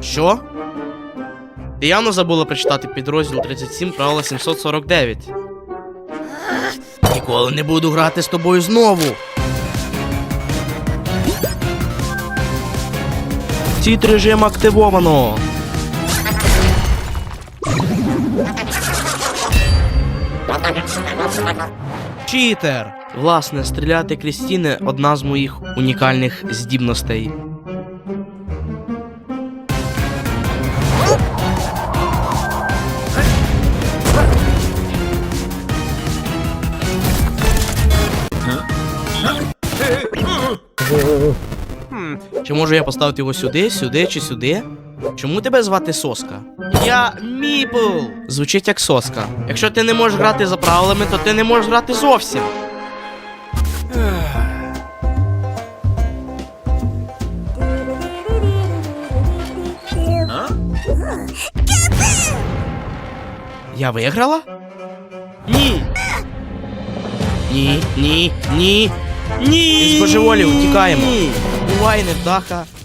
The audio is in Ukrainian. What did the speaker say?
Що? Явно забула прочитати підрозділ 37 правила 749. Ніколи не буду грати з тобою знову. Ціт режим активовано. Читер! Власне, стріляти крізь стіни одна з моїх унікальних здібностей. Чи можу я поставити його сюди, сюди чи сюди? Чому тебе звати Соска? Я Міпл! Звучить як соска. Якщо ти не можеш грати за правилами, то ти не можеш грати зовсім. Я виграла? Ні. Ні, ні, ні. Ні. Із божеволі утікаємо. Бувай, невдаха.